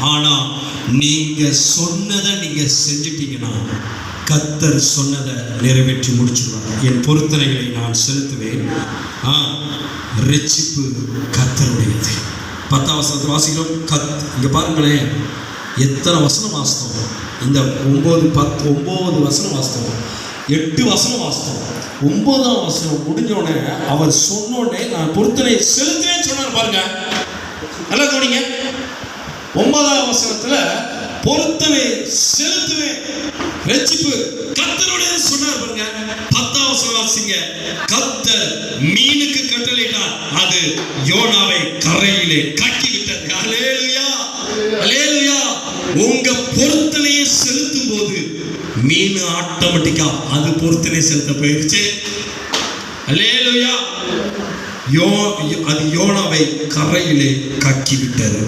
ஆனா நீங்க சொன்னதை நீங்க செஞ்சிட்டீங்கன்னா கத்தர் சொன்னதை நிறைவேற்றி முடிச்சுடுவாங்க என் பொருத்தனைகளை நான் செலுத்துவேன். ஆ ரட்சிப்பு கத்தருடையது. பத்தாம் வசனத்தை வாசிக்கிறோம். கத் இங்கே பாருங்களேன். எத்தனை வசனம் வாசித்தோம்? இந்த ஒம்பது பத்து ஒம்பது வசனம் வாசித்தோம். எட்டு வசனம் வாசித்தோம். ஒன்பதாம் வசனம் முடிஞ்ச உடனே அவர் சொன்னோடனே நான் பொருத்தனை செலுத்துவேன்னு சொன்னார் பாருங்க. நல்லா கவனிங்க. ஒன்பதாம் வசனத்துல பொருத்தனை செலுத்துவேன் ரட்சிப்பு. கத்தருடைய சொன்னார் பாருங்க பத்தாம் வசனம் வாசிங்க. கத்தர் மீனுக்கு கட்டளையிட்டார். அது யோனாவை கரையிலே கட்டி விட்டது அலேலுயா அலேலுயா உங்க பொருத்தனையை செலுத்தும் போது மீன் ஆட்டோமேட்டிக்கா அது பொருத்தனை செலுத்த போயிருச்சு. அலேலுயா யோ அது யோனாவை கரையிலே கக்கி விட்டது